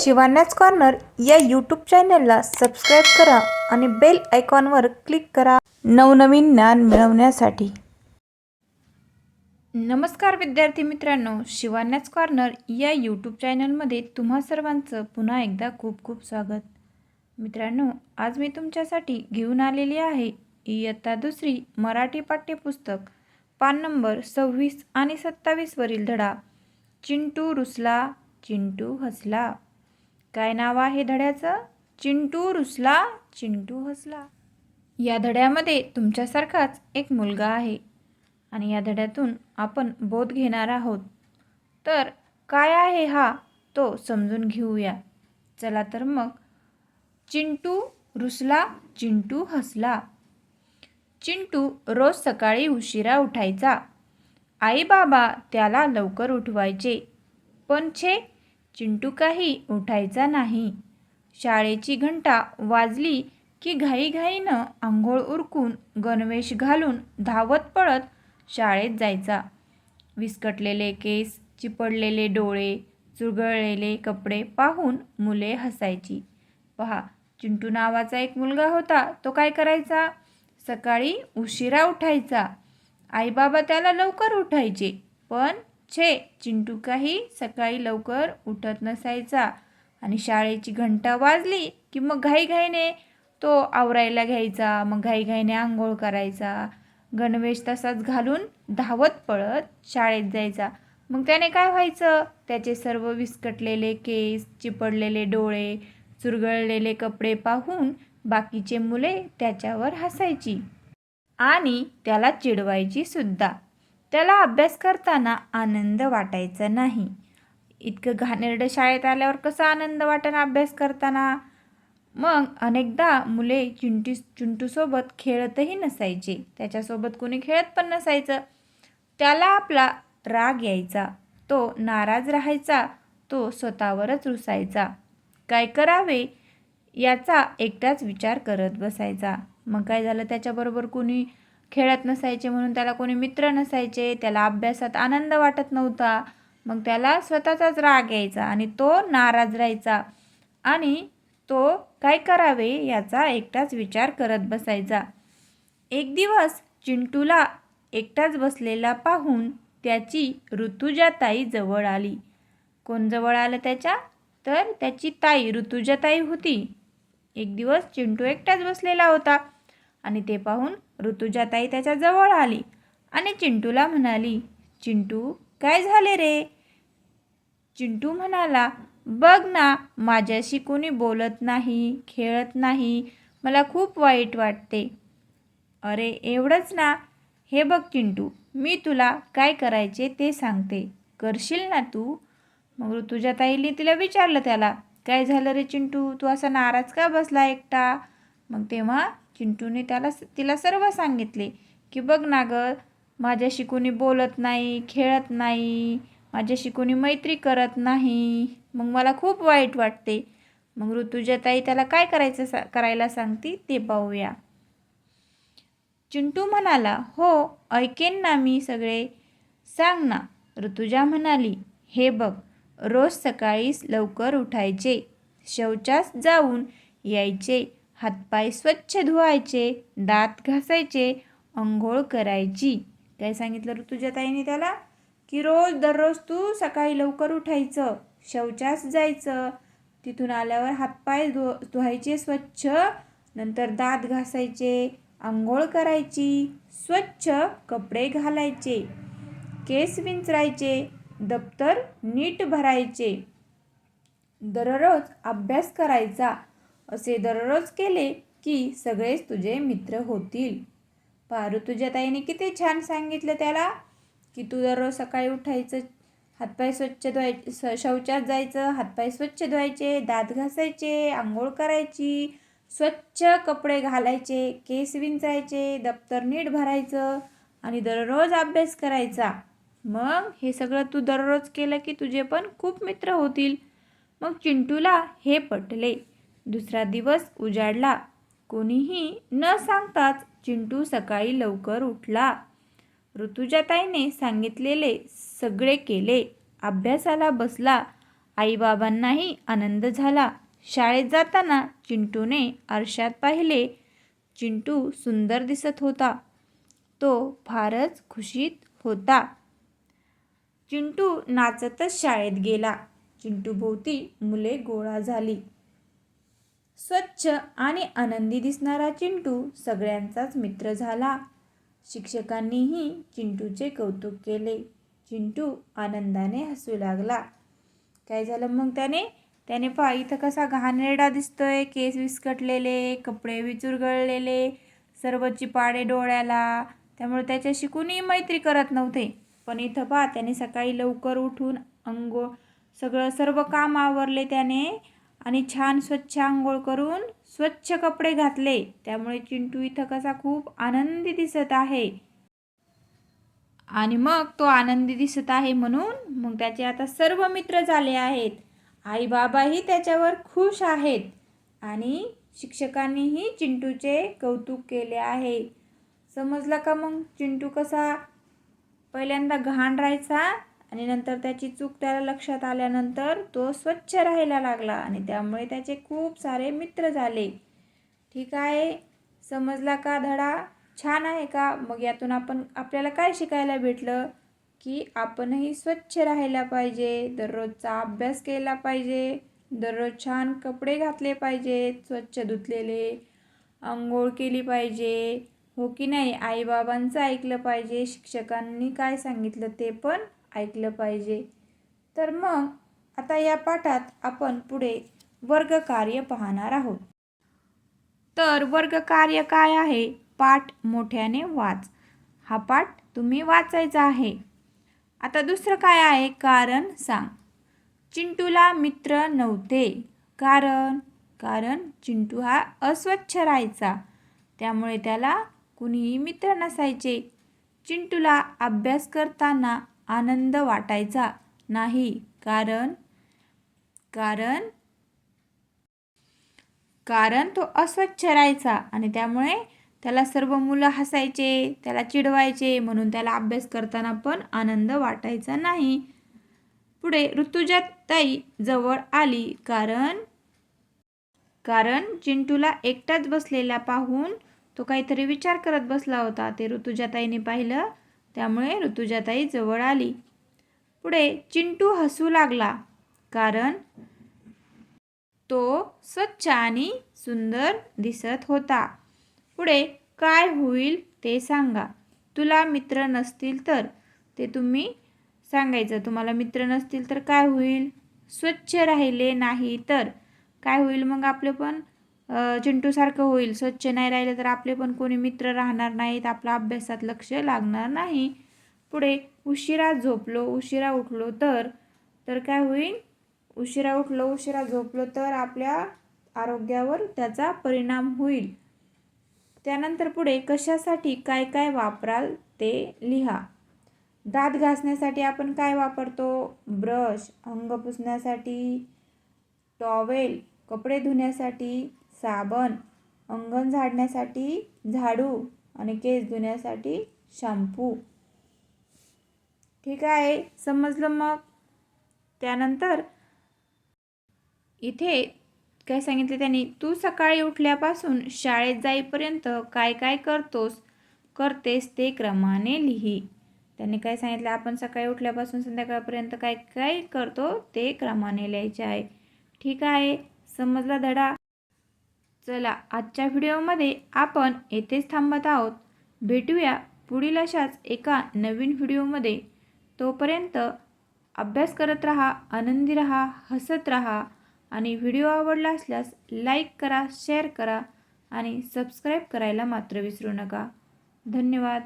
शिवान्याच corner या YouTube चॅनलला subscribe करा आणि बेल आयकॉनवर क्लिक करा नवनवीन ज्ञान मिळवण्यासाठी. नमस्कार विद्यार्थी मित्रांनो शिवान्याच कॉर्नर या यूट्यूब चॅनलमध्ये तुम्हा सर्वांचं पुन्हा एकदा खूप खूप स्वागत. मित्रांनो आज मी तुमच्यासाठी घेऊन आलेली आहे इयत्ता दुसरी मराठी पाठ्यपुस्तक पान नंबर सव्वीस आणि सत्तावीसवरील धडा. चिंटू रुसला चिंटू हसला. काय नाव आहे धड्याचं? चिंटू रुसला चिंटू हसला. या धड्यामध्ये तुमच्यासारखाच एक मुलगा आहे. आणि या धड्यातून आपण बोध घेणार आहोत. तर काय आहे हा? तो समजून घेऊया. चला तर मग. चिंटू रुसला चिंटू हसला. चिंटू रोज सकाळी उशिरा उठायचा. आई बाबा त्याला लवकर उठवायचे. पण छे चिंटू काही उठायचा नाही. शाळेची घंटा वाजली की घाईघाईनं आंघोळ उरकून गणवेश घालून धावत पळत शाळेत जायचा. विस्कटलेले केस चिपडलेले डोळे चुरगळलेले कपडे पाहून मुले हसायची. पहा चिंटू नावाचा एक मुलगा होता तो काय करायचा? सकाळी उशिरा उठायचा. आईबाबा त्याला लवकर उठायचे पण छे चिंटू काही सकाळी लवकर उठत नसायचा आणि शाळेची घंटा वाजली की मग घाईघाईने तो आवरायला घ्यायचा मग घाईघाईने आंघोळ करायचा. गणवेश तसाच घालून धावत पळत शाळेत जायचा. मग त्याने काय व्हायचं? त्याचे सर्व विस्कटलेले केस चिपडलेले डोळे चुरगळलेले कपडे पाहून बाकीचे मुले त्याच्यावर हसायची आणि त्याला चिडवायची सुद्धा. त्याला अभ्यास करताना आनंद वाटायचा नाही. इतकं घाणेरडं शाळेत आल्यावर कसा आनंद वाटेना अभ्यास करताना? मग अनेकदा मुले चिंटी चिंटूसोबत खेळतही नसायचे. त्याच्यासोबत कोणी खेळत पण नसायचं. त्याला आपला राग यायचा. तो नाराज राहायचा. तो स्वतःवरच रुसायचा. काय करावे? याचा एकटाच विचार करत बसायचा. मग काय झालं? त्याच्याबरोबर कोणी खेळत नसायचे म्हणून त्याला कोणी मित्र नसायचे त्याला अभ्यासात आनंद वाटत नव्हता. मग त्याला स्वतःचाच राग यायचा आणि तो नाराज राहायचा आणि तो काय करावे याचा एकटाच विचार करत बसायचा. एक दिवस चिंटूला एकटाच बसलेला पाहून त्याची ऋतुजाताई जवळ आली. कोण जवळ आलं त्याच्या? तर त्याची ताई ऋतुजाताई होती. एक दिवस चिंटू एकटाच बसलेला होता आणि ते पाहून ऋतुजाताई त्याच्याजवळ आली आणि चिंटूला म्हणाली चिंटू काय झाले रे? चिंटू म्हणाला बघ ना माझ्याशी कोणी बोलत नाही खेळत नाही मला खूप वाईट वाटते. अरे एवढंच ना. हे बघ चिंटू मी तुला काय करायचे ते सांगते. करशील ना तू? मग ऋतुजाताईने तिला विचारलं त्याला काय झालं रे चिंटू? तू असा नाराज का बसला एकटा? मग तेव्हा चिंटूने त्याला तिला सर्व सांगितले की बघ ना गं माझ्याशी कोणी बोलत नाही खेळत नाही माझ्याशी कोणी मैत्री करत नाही. मग मला खूप वाईट वाटते. मग ऋतुजाताई त्याला काय करायचं सा करायला सांगती? ते पाहूया. चिंटू म्हणाला हो ऐकेन ना मी सगळे. सांग ना. ऋतुजा म्हणाली हे बघ रोज सकाळीच लवकर उठायचे. शौचास जाऊन यायचे. हातपाय स्वच्छ धुवायचे दात घासायचे अंघोळ करायची. काय सांगितलं ऋतुजाताईने त्याला? की रोज दररोज तू सकाळी लवकर उठायचं शौचास जायचं. तिथून आल्यावर हातपाय धु धुवायचे स्वच्छ नंतर दात घासायचे आंघोळ करायची स्वच्छ कपडे घालायचे केस विंचरायचे दप्तर नीट भरायचे. दररोज अभ्यास करायचा. असे दररोज केले की सगळेच तुझे मित्र होतील. पारू तुझ्या ताईने किती छान सांगितलं त्याला की तू दररोज सकाळी उठायचं हातपाय स्वच्छ धुवायचे स शौचात जायचं हातपाय स्वच्छ धुवायचे दात घासायचे आंघोळ करायची स्वच्छ कपडे घालायचे केस विंचायचे दप्तर नीट भरायचं आणि दररोज अभ्यास करायचा. मग हे सगळं तू दररोज केलं की तुझे पण खूप मित्र होतील. मग चिंटूला हे पटले. दुसरा दिवस उजाडला. कोणीही न सांगताच चिंटू सकाळी लवकर उठला. ऋतुजाताईने सांगितलेले सगळे केले. अभ्यासाला बसला. आईबाबांनाही आनंद झाला. शाळेत जाताना चिंटूने आरशात पाहिले. चिंटू सुंदर दिसत होता. तो फारच खुशीत होता. चिंटू नाचतच शाळेत गेला. चिंटूभोवती मुले गोळा झाली. स्वच्छ आणि आनंदी दिसणारा चिंटू सगळ्यांचाच मित्र झाला. शिक्षकांनीही चिंटूचे कौतुक केले. चिंटू आनंदाने हसू लागला. काय झालं मग त्याने? त्याने पहा इथं कसा घाणेरडा दिसतोय केस विस्कटलेले कपडे विचुरगळलेले सर्व चिपाडे डोळ्याला. त्यामुळे त्याच्याशी कुणी मैत्री करत नव्हते. पण इथं पहा त्याने सकाळी लवकर उठून अंगो सगळं सर्व काम आवरले त्याने. आणि छान स्वच्छ आंघोळ करून स्वच्छ कपडे घातले. त्यामुळे चिंटू इथं कसा खूप आनंदी दिसत आहे. आणि मग तो आनंदी दिसत आहे म्हणून मग त्याचे आता सर्व मित्र झाले आहेत. आई बाबाही त्याच्यावर खुश आहेत. आणि शिक्षकांनीही चिंटूचे कौतुक केले आहे. समजलं का मग चिंटू कसा पहिल्यांदा घाण राहायचा? आणि नंतर त्याची चूक त्याला लक्षात आल्यानंतर तो स्वच्छ राहायला लागला आणि त्यामुळे त्याचे खूप सारे मित्र झाले. ठीक आहे? समजला का धडा? छान आहे का? मग यातून आपण आपल्याला काय शिकायला भेटलं? की आपणही स्वच्छ राहायला पाहिजे दररोजचा अभ्यास केला पाहिजे दररोज छान कपडे घातले पाहिजेत स्वच्छ धुतलेले आंघोळ केली पाहिजे. हो की नाही? आईबाबांचं ऐकलं पाहिजे शिक्षकांनी काय सांगितलं ते पण ऐकलं पाहिजे. तर मग आता या पाठात आपण पुढे वर्गकार्य पाहणार आहोत. तर वर्गकार्य काय आहे? पाठ मोठ्याने वाच. हा पाठ तुम्ही वाचायचा आहे. आता दुसरं काय आहे? कारण सांग. चिंटूला मित्र नव्हते. कारण? कारण चिंटू हा अस्वच्छ राहायचा. त्यामुळे त्याला कुणीही मित्र नसायचे. चिंटूला अभ्यास करताना आनंद वाटायचा नाही. कारण कारण कारण तो अस्वच्छ राहायचा आणि त्यामुळे त्याला सर्व मुलं हसायचे त्याला चिडवायचे म्हणून त्याला अभ्यास करताना पण आनंद वाटायचा नाही. पुढे ऋतुजाताई जवळ आली. कारण कारण चिंटूला एकटाच बसलेला पाहून तो काहीतरी विचार करत बसला होता. ते ऋतुजाताईने पाहिलं. त्यामुळे ऋतुजाताई जवळ आली. पुढे चिंटू हसू लागला कारण तो स्वच्छ आणि सुंदर दिसत होता. पुढे काय होईल ते सांगा. तुला मित्र नसतील तर ते तुम्ही सांगायचं. तुम्हाला मित्र नसतील तर काय होईल? स्वच्छ राहिले नाही तर काय होईल मग आपलं पण? चिंटूसारखं होईल. स्वच्छ नाही राहिलं तर आपले पण कोणी मित्र राहणार नाहीत. आपला अभ्यासात लक्ष लागणार नाही. पुढे उशिरा झोपलो उशिरा उठलो तर तर काय होईल? उशिरा उठलो उशिरा झोपलो तर आपल्या आरोग्यावर त्याचा परिणाम होईल. त्यानंतर पुढे कशासाठी काय काय वापराल ते लिहा. दात घासण्यासाठी आपण काय वापरतो? ब्रश अंग पुसण्यासाठी टॉवेल कपडे धुण्यासाठी साबण अंगण झाडण्यासाठी झाडू आणि केस धुण्यासाठी शॅम्पू. ठीक आहे समजलं मग? त्यानंतर इथे काय सांगितले त्यांनी? तू सकाळी उठल्यापासून शाळेत जाईपर्यंत काय काय करतोस करतेस ते क्रमाने लिही. त्यांनी काय सांगितलं? आपण सकाळी उठल्यापासून संध्याकाळपर्यंत काय काय करतो ते क्रमाने लिहायचे आहे. ठीक आहे समजला धडा? चला आजच्या व्हिडिओमध्ये आपण येथेच थांबत आहोत. भेटूया पुढील अशाच एका नवीन व्हिडिओमध्ये. तोपर्यंत अभ्यास करत राहा आनंदी राहा हसत राहा आणि व्हिडिओ आवडला असल्यास लाईक करा शेअर करा आणि सबस्क्राईब करायला मात्र विसरू नका. धन्यवाद.